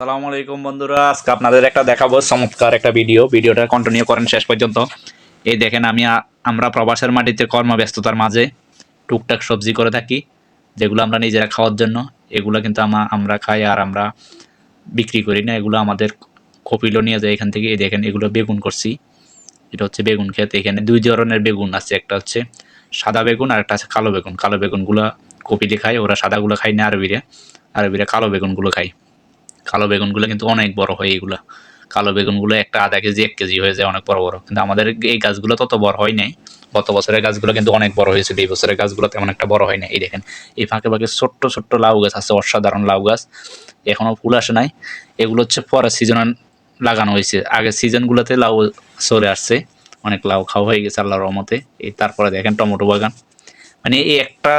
আসসালামু আলাইকুম বন্ধুরা। আজকে আপনাদের একটা দেখাবো চমৎকার একটা ভিডিও। ভিডিওটা কন্টিনিউ করেন শেষ পর্যন্ত। এই দেখেন আমি আমরা প্রবাসের মাটিতে কর্মব্যস্ততার মাঝে টুকটাক সবজি করে থাকি, যেগুলো আমরা নিজেরা খাওয়ার জন্য। এগুলো কিন্তু আমা- আমরা খাই আর আমরা বিক্রি করি না। এগুলো আমাদের কপিলও নিয়ে যায় এখান থেকে। এই দেখেন এগুলো বেগুন করছি। এটা হচ্ছে বেগুন ক্ষেত। এখানে দুই ধরনের বেগুন আছে। একটা হচ্ছে সাদা বেগুন আর একটা আছে কালো বেগুন। কালো বেগুনগুলো কপিলে খায় ওরা সাদাগুলো খায় না আরবিরে। আরবিরা কালো বেগুনগুলো খায়। কালো বেগুনগুলো কিন্তু অনেক বড় হয় এগুলো কালো বেগুনগুলো একটা আধা কেজি, এক কেজি হয়ে যায় অনেক বড় বড়। কিন্তু আমাদের এই গাছগুলো তত বড় হয় নাই। গত বছরের গাছগুলো কিন্তু অনেক বড় হয়েছিল, এই বছরের গাছগুলো তেমন একটা বড় হয় না এই দেখেন। এই ফাঁকে ফাঁকে ছোট্ট ছোট্ট লাউ গাছ আছে, অসাধারণ লাউ গাছ। এখনও ফুল আসে নাই। এগুলো হচ্ছে পরের সিজনে লাগানো হয়েছে। আগের সিজনগুলোতে লাউ সরে আসছে। অনেক লাউ খাওয়া হয়ে গেছে আল্লাহর রহমতে। এই তারপরে দেখেন টমেটো বাগান। মানে এই একটা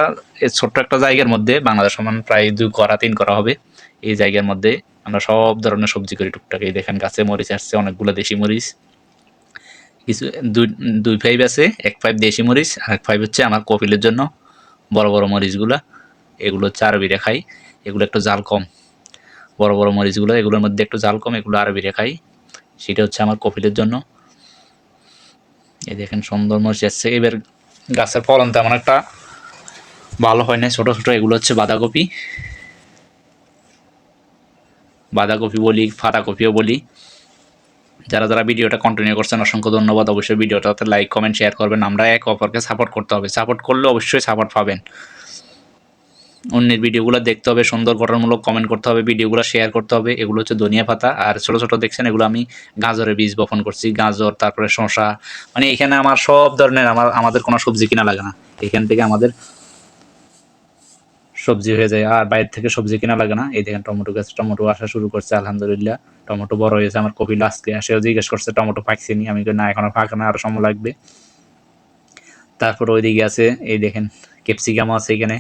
ছোট্ট একটা জায়গার মধ্যে বাংলাদেশ সমান প্রায় দুই করা, তিন করা হবে। এই জায়গার মধ্যে আমরা সব ধরনের সবজি করি টুকটাক। এই দেখেন গাছে মরিচ আসছে, অনেকগুলো দেশি মরিচ। কিছু, দুই দুই ফাইভ আছে, এক ফাইভ দেশি মরিচ, আর এক ফাইভ হচ্ছে আমার কপিলের জন্য বড় বড় মরিচগুলা। এগুলো হচ্ছে আরবিরে খাই, এগুলো একটু জাল কম। বড় বড় মরিচগুলো, এগুলোর মধ্যে একটু জাল কম, এগুলো আরবিরে খাই। সেটা হচ্ছে আমার কপিলের জন্য। এই দেখেন সুন্দর মরিচ আসছে। এবার গাছের ফলন তেমন একটা ভালো হয় না ছোটো ছোটো এগুলো হচ্ছে বাঁধাকপি। বাঁধাকপি বলি, ফাটাকপিও বলি। যারা যারা ভিডিওটা কন্টিনিউ করছেন, অসংখ্য ধন্যবাদ। অবশ্যই ভিডিওটাতে লাইক কমেন্ট শেয়ার করবেন। আমরা এক অপরকে সাপোর্ট করতে হবে। সাপোর্ট করলে অবশ্যই সাপোর্ট পাবেন। অন্যের ভিডিওগুলো দেখতে হবে সুন্দর গঠনমূলক কমেন্ট করতে হবে, ভিডিওগুলো শেয়ার করতে হবে, এগুলো হচ্ছে ধনিয়া পাতা। আর ছোটো ছোটো দেখছেন, এগুলো আমি গাজরের বীজ বপন করছি, গাজর, তারপরে শসা। মানে এখানে আমার সব ধরনের আমার, আমাদের কোনো সবজি কিনা লাগে না। এখান থেকে আমাদের সবজি হয়ে যায়, আর বাইরে থেকে সবজি কিনা লাগে না। এই দেখেন, টমেটো গাছ টমেটো আসা শুরু করছে, আলহামদুলিল্লাহ। টমেটো বড় হয়েছে, আমার কপিল আজকে সেও জিজ্ঞেস করছে, টমেটো পাকছে নি আমি না, এখনও পাকে না, আরও সময় লাগবে। তারপর ওইদিকে আছে, এই দেখেন ক্যাপসিকাম আছে এখানে।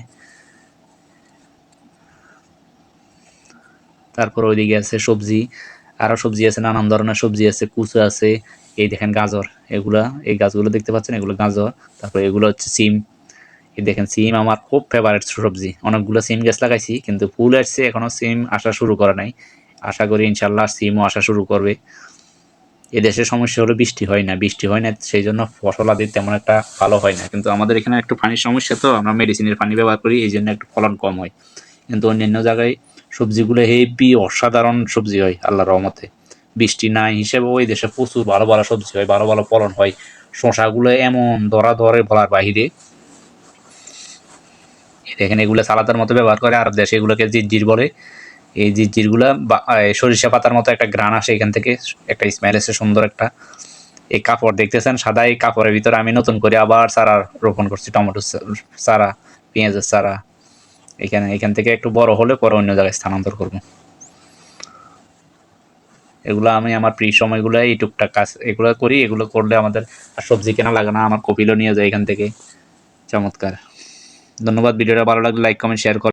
তারপর ওইদিকে আছে সবজি, আরও সবজি আছে, নানান ধরনের সবজি আছে, কুচু আছে, এই দেখেন গাজর, এগুলা, এই গাছগুলো দেখতে পাচ্ছেন? এগুলো গাজর, তারপর এগুলো হচ্ছে সিম। এই দেখেন, সিম আমার খুব ফেভারিট সবজি। অনেকগুলো সিম গাছ লাগাইছি, কিন্তু ফুল আসছে, এখনও সিম আসা শুরু করে নাই। আশা করি ইনশাল্লাহ সিমও আসা শুরু করবে। এদেশের সমস্যা হলো বৃষ্টি হয় না। বৃষ্টি হয় না, সেই জন্য ফসল আদি তেমন একটা ভালো হয় না। কিন্তু আমাদের এখানে একটু পানির সমস্যা তো, আমরা মেডিসিনের পানি ব্যবহার করি, এই জন্য একটু ফলন কম হয়। কিন্তু অন্যান্য জায়গায় সবজিগুলো হেভি অসাধারণ সবজি হয় আল্লাহ রহমতে। বৃষ্টি নাই হিসেবে ওই দেশে প্রচুর ভালো ভালো সবজি হয়, ভালো ভালো ফলন হয়। শশাগুলো এমন ধরা ধরে বলার বাহিরে। দেখেন, এগুলো সালাদের মতো ব্যবহার করে আর দেশে, এগুলোকে জিরজির বলে। এই জিরজিরগুলা সরিষা পাতার মতো একটা গ্রান আসে এখান থেকে, একটা স্মেল এসে সুন্দর একটা। এই কাপড় দেখতেছেন, সাদা এই কাপড়ের ভিতরে আমি নতুন করে আবার চারা রোপণ করছি, টমেটো চারা, পেঁয়াজের চারা। এখানে, এখান থেকে একটু বড় হলে পরে অন্য জায়গায় স্থানান্তর করব। এগুলো আমি আমার প্রি সময়গুলো এই টুকটাক কাজ এগুলো করি। এগুলো করলে আমাদের আর সবজি কেনা লাগে না। আমার কপিলও নিয়ে যায় এখান থেকে। চমৎকার। ধন্যবাদ। ভিডিওটা ভালো লাগলে লাইক কমেন্ট শেয়ার